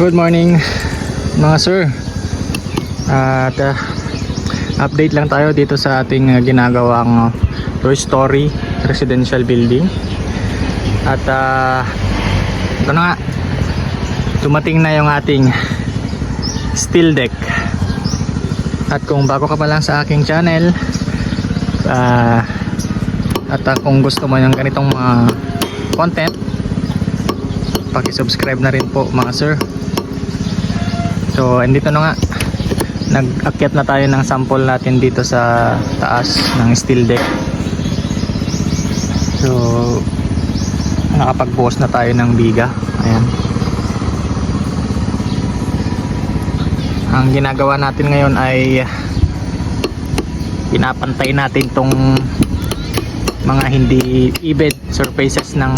Good morning mga sir. At uh, update lang tayo dito sa ating uh, ginagawang uh, Toy Story residential building. At uh, ito na nga. Dumating na yung ating steel deck. At kung bago ka pa lang sa aking channel uh, At uh, kung gusto mo yung ganitong mga content Paki-subscribe na rin po mga sir So, andito na nga. Nag-akyat na tayo ng sample natin dito sa taas ng steel deck. So, nakapagbuhos na tayo ng biga. Ayan. Ang ginagawa natin ngayon ay pinapantay natin tong mga hindi even surfaces ng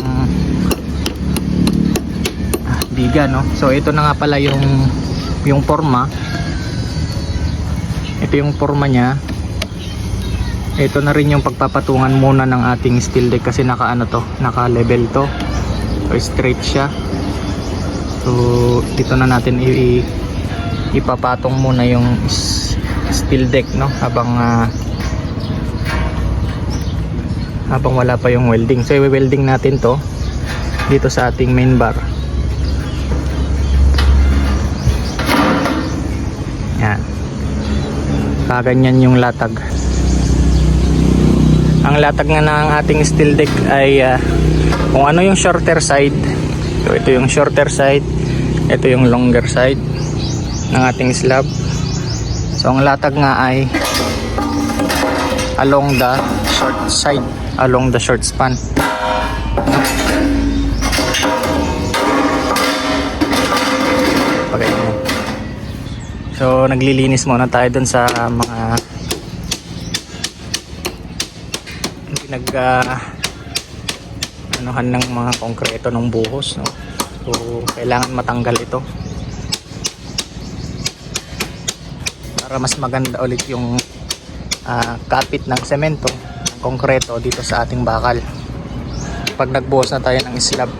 ah, biga no so ito na nga pala yung yung forma. Ito yung forma niya. Ito na rin yung pagpapatungan muna ng ating steel deck kasi naka ano to naka level to. So straight siya. So dito na natin i, ipapatong muna yung steel deck no? Habang ah, habang wala pa yung welding. So i-welding natin to dito sa ating main bar Kaganyan yung latag. Ang latag nga ng ating steel deck ay ah, kung ano yung shorter side. So ito yung shorter side, ito yung longer side ng ating slab. So ang latag nga ay along the short side, along the short span. So naglilinis muna tayo dun sa mga pinag ah, anuhan ng mga konkreto ng buhos no. So kailangan matanggal ito. Para mas maganda ulit yung ah, kapit ng semento ng konkreto dito sa ating bakal. Pag nagbuhos na tayo ng slab.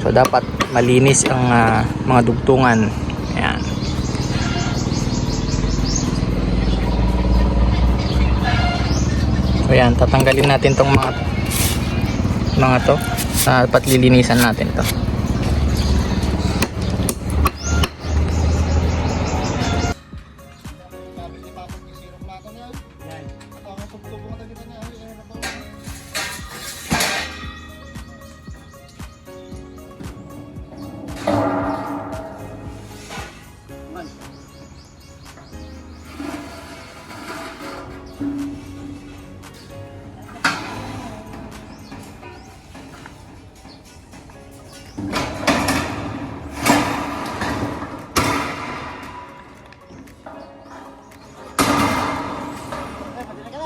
So dapat malinis ang ah, mga dugtungan So yan, tatanggalin natin tong mga mga to. Dapat lilinisan natin to.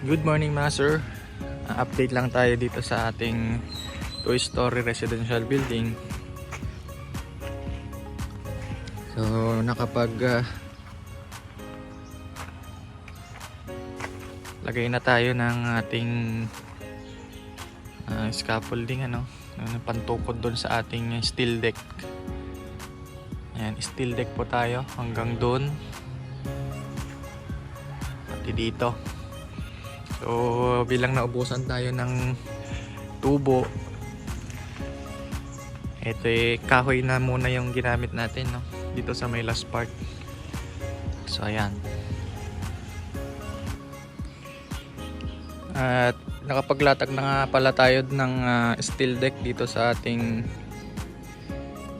Good morning mga sir. Ah, update lang tayo dito sa ating Toy Story Residential Building. So nakapag ah, lagay na tayo ng ating ah, scaffolding ano, ano pantukod doon sa ating steel deck. Ayan, steel deck po tayo hanggang doon. Pati dito. So, bilang naubusan tayo ng tubo, ito eh, kahoy na muna yung ginamit natin, no? Dito sa may last part. So, ayan. At nakapaglatag na nga pala tayo ng ah, steel deck dito sa ating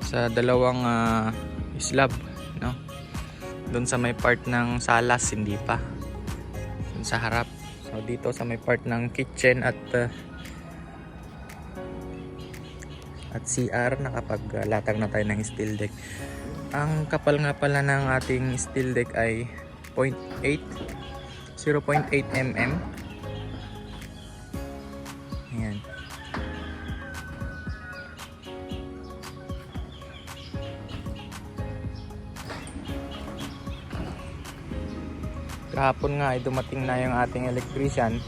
sa dalawang ah, slab no doon sa may part ng salas hindi pa sa harap so dito sa may part ng kitchen at ah, at CR nakapaglatag na tayo ng steel deck ang kapal nga pala ng ating steel deck ay 0.8 0.8 mm Ayan. Kahapon nga ay dumating na yung ating electrician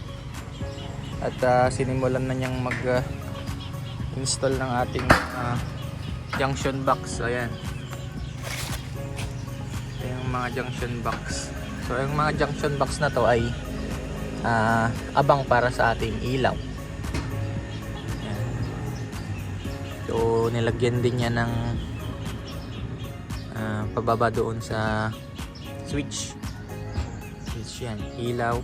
at ah, sinimulan na niyang mag ah, install ng ating ah, junction box. Ayan. Ito yung mga junction box. So yung mga junction box na to ay ah, abang para sa ating ilaw. Ayan. So nilagyan din niya ng ah, pababa doon sa switch. Switch yan, ilaw.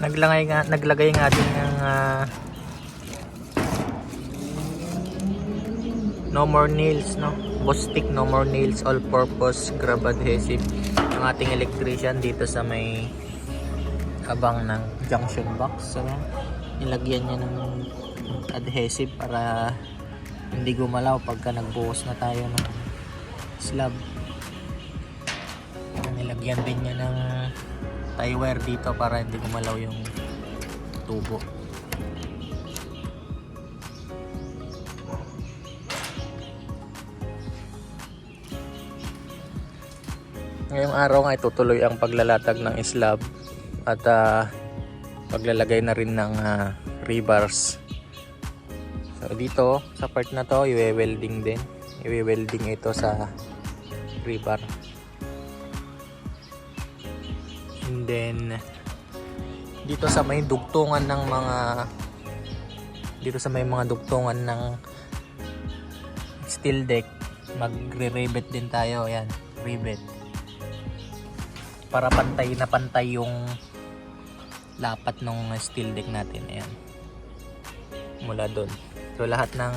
Naglagay nga naglagay nga din ng ah, no more nails no Bostik no more nails all purpose grab adhesive ang ating electrician dito sa may abang ng junction box so nilagyan niya ng adhesive para hindi gumalaw pagka nagbuhos na tayo ng slab. Nilagyan din niya ng tie wire dito para hindi gumalaw yung tubo. Ngayong araw nga itutuloy ang paglalatag ng slab at ah, paglalagay na rin ng ah, rebars so dito sa part na to i-welding din. I-welding ito sa rebar and then dito sa may dugtungan ng mga dito sa may mga dugtungan ng steel deck magre-rivet din tayo. Yan rivet. Para pantay na pantay yung lapat ng steel deck natin ayan. Mula doon so lahat ng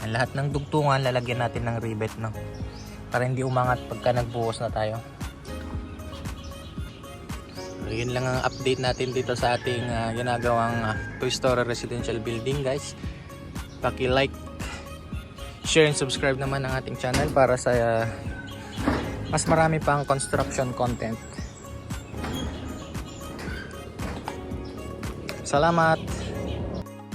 ayan, lahat ng dugtungan lalagyan natin ng rivet no? Para hindi umangat pagka nagbuhos na tayo. So, yun lang ang update natin dito sa ating ah, ginagawang uh, two story residential building guys. Paki like share and subscribe naman ang ating channel para sa uh, mas marami pang construction content. Salamat!